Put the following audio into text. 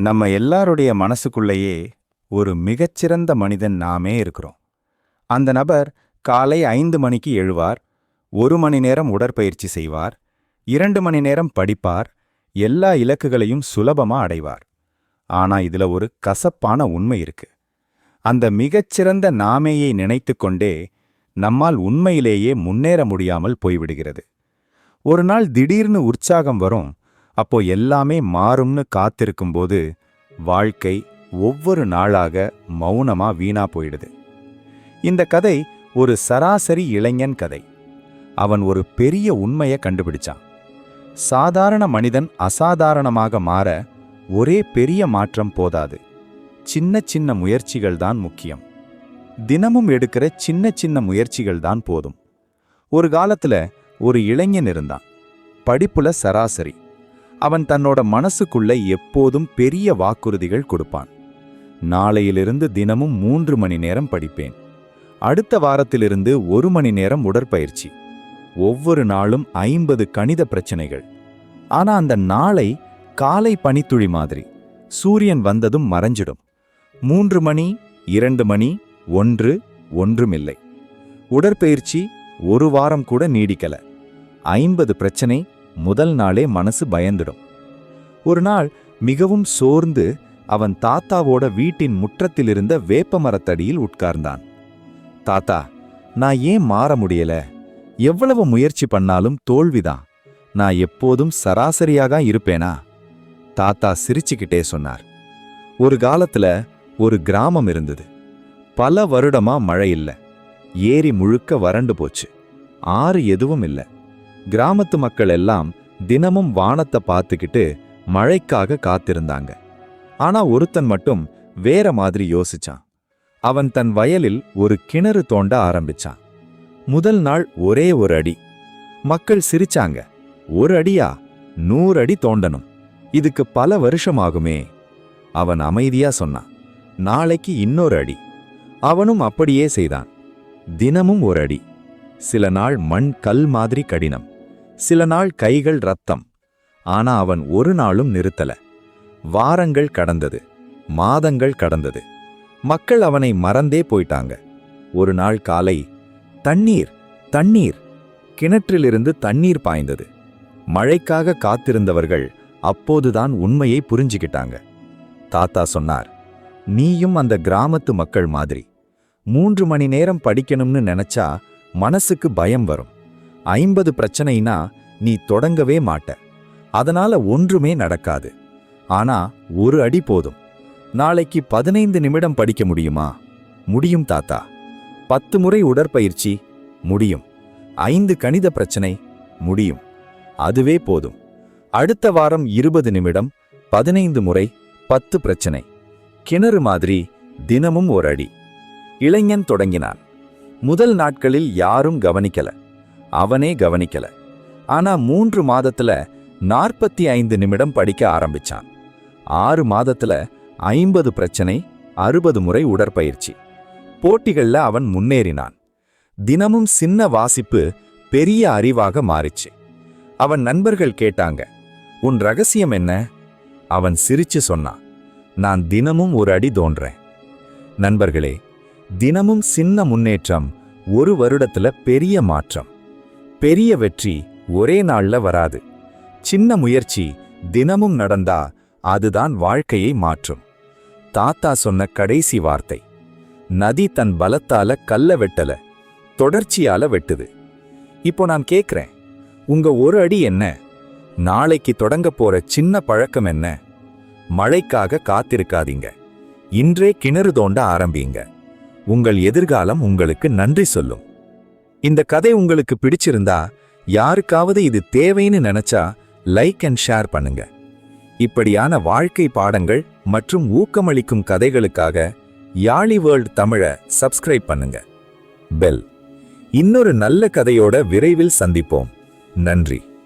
நம்ம எல்லாருடைய மனசுக்குள்ளேயே ஒரு மிகச்சிறந்த மனிதன் நாமே இருக்கிறோம். அந்த நபர் காலை ஐந்து மணிக்கு எழுவார் ஒரு மணி நேரம் உடற்பயிற்சி செய்வார் இரண்டு மணி நேரம் படிப்பார் எல்லா இலக்குகளையும் சுலபமா அடைவார். ஆனா இதுல ஒரு கசப்பான உண்மை இருக்கு. அந்த மிகச்சிறந்த நாமேயை நினைத்துக்கொண்டே நம்மால் உண்மையிலேயே முன்னேற முடியாமல் போய்விடுகிறது. ஒரு நாள் திடீர்னு உற்சாகம் வரும் அப்போ எல்லாமே மாறும்னு காத்திருக்கும்போது வாழ்க்கை ஒவ்வொரு நாளாக மௌனமா வீணா போயிடுது. இந்த கதை ஒரு சராசரி இளைஞன் கதை. அவன் ஒரு பெரிய உண்மையை கண்டுபிடிச்சான். சாதாரண மனிதன் அசாதாரணமாக மாற ஒரே பெரிய மாற்றம் போதாது. சின்ன சின்ன முயற்சிகள் தான் முக்கியம். தினமும் எடுக்கிற சின்ன சின்ன முயற்சிகள் தான் போதும். ஒரு காலத்துல ஒரு இளைஞன் இருந்தான். படிப்புல சராசரி. அவன் தன்னோட மனசுக்குள்ள எப்போதும் பெரிய வாக்குறுதிகள் கொடுப்பான். நாளையிலிருந்து தினமும் மூன்று மணி நேரம் படிப்பேன். அடுத்த வாரத்திலிருந்து ஒரு மணி நேரம் உடற்பயிற்சி. ஒவ்வொரு நாளும் ஐம்பது கணித பிரச்சனைகள். ஆனா அந்த நாளை காலை பனித்துளி மாதிரி. சூரியன் வந்ததும் மறைஞ்சிடும். மூன்று மணி இரண்டு மணி ஒன்று ஒன்றுமில்லை. உடற்பயிற்சி ஒரு வாரம் கூட நீடிக்கல. ஐம்பது பிரச்சனை முதல் நாளே மனசு பயந்துடும். ஒரு நாள் மிகவும் சோர்ந்து அவன் தாத்தாவோட வீட்டின் முற்றத்திலிருந்த வேப்ப மரத்தடியில் உட்கார்ந்தான். தாத்தா நான் ஏன் மாற முடியல? எவ்வளவு முயற்சி பண்ணாலும் தோல்விதான். நான் எப்போதும் சராசரியாக இருப்பேனா? தாத்தா சிரிச்சுக்கிட்டே சொன்னார். ஒரு காலத்துல ஒரு கிராமம் இருந்தது. பல வருடமா மழை இல்லை. ஏரி முழுக்க வறண்டு போச்சு. ஆறு எதுவும் இல்லை. கிராமத்து மக்கள் எல்லாம் தினமும் வானத்தை பார்த்துக்கிட்டு மழைக்காக காத்திருந்தாங்க. ஆனா ஒருத்தன் மட்டும் வேற மாதிரி யோசிச்சான். அவன் தன் வயலில் ஒரு கிணறு தோண்ட ஆரம்பிச்சான். முதல் நாள் ஒரே ஒரு அடி. மக்கள் சிரிச்சாங்க. ஒரு அடியா? நூறு அடி தோண்டணும். இதுக்கு பல வருஷமாகுமே. அவன் அமைதியா சொன்னான். நாளைக்கு இன்னொரு அடி. அவனும் அப்படியே செய்தான். தினமும் ஒரு அடி. சில நாள் மண் கல் மாதிரி கடினம். சில நாள் கைகள் ரத்தம். ஆனா அவன் ஒரு நாளும் நிறுத்தல. வாரங்கள் கடந்தது. மாதங்கள் கடந்தது. மக்கள் அவனை மறந்தே போயிட்டாங்க. ஒரு நாள் காலை தண்ணீர் தண்ணீர். கிணற்றிலிருந்து தண்ணீர் பாய்ந்தது. மழைக்காக காத்திருந்தவர்கள் அப்போதுதான் உண்மையை புரிஞ்சுக்கிட்டாங்க. தாத்தா சொன்னார் நீயும் அந்த கிராமத்து மக்கள் மாதிரி. மூன்று மணி நேரம் படிக்கணும்னு நினைச்சா மனசுக்கு பயம் வரும். ஐம்பது பிரச்சனைனா நீ தொடங்கவே மாட்ட. அதனால ஒன்றுமே நடக்காது. ஆனா ஒரு அடி போதும். நாளைக்கு பதினைந்து நிமிடம் படிக்க முடியுமா? முடியும் தாத்தா. பத்து முறை உடற்பயிற்சி முடியும். ஐந்து கணித பிரச்சனை முடியும். அதுவே போதும். அடுத்த வாரம் இருபது நிமிடம் பதினைந்து முறை பத்து பிரச்சனை. கிணறு மாதிரி தினமும் ஒரு அடி. இளைஞன் தொடங்கினான். முதல் நாட்களில் யாரும் கவனிக்கல. அவனே கவனிக்கல. ஆனா மூன்று மாதத்துல நாற்பத்தி ஐந்து நிமிடம் படிக்க ஆரம்பிச்சான். ஆறு மாதத்துல ஐம்பது பிரச்சனை அறுபது முறை உடற்பயிற்சி. போட்டிகள்ல அவன் முன்னேறினான். தினமும் சின்ன வாசிப்பு பெரிய அறிவாக மாறிச்சு. அவன் நண்பர்கள் கேட்டாங்க உன் ரகசியம் என்ன? அவன் சிரிச்சு சொன்னான் நான் தினமும் ஒரு அடி தோன்றேன். நண்பர்களே தினமும் சின்ன முன்னேற்றம் ஒரு வருடத்துல பெரிய மாற்றம். பெரிய வெற்றி ஒரே நாள்ல வராது. சின்ன முயற்சி தினமும் நடந்தா அதுதான் வாழ்க்கையை மாற்றும். தாத்தா சொன்ன கடைசி வார்த்தை நதி தன் பலத்தால கல்ல வெட்டல தொடர்ச்சியால வெட்டுது. இப்போ நான் கேக்குறேன் உங்க ஒரு அடி என்ன? நாளைக்கு தொடங்க போற சின்ன பழக்கம் என்ன? மழைக்காக காத்திருக்காதீங்க. இன்றே கிணறு தோண்ட ஆரம்பிங்க. உங்கள் எதிர்காலம் உங்களுக்கு நன்றி சொல்லும். இந்த கதை உங்களுக்கு பிடிச்சிருந்தா யாருக்காவது இது தேவைன்னு நினைச்சா லைக் அண்ட் ஷேர் பண்ணுங்க. இப்படியான வாழ்க்கை பாடங்கள் மற்றும் ஊக்கமளிக்கும் கதைகளுக்காக யாழி வேர்ல்ட் தமிழை சப்ஸ்கிரைப் பண்ணுங்க. பெல். இன்னொரு நல்ல கதையோட விரைவில் சந்திப்போம். நன்றி.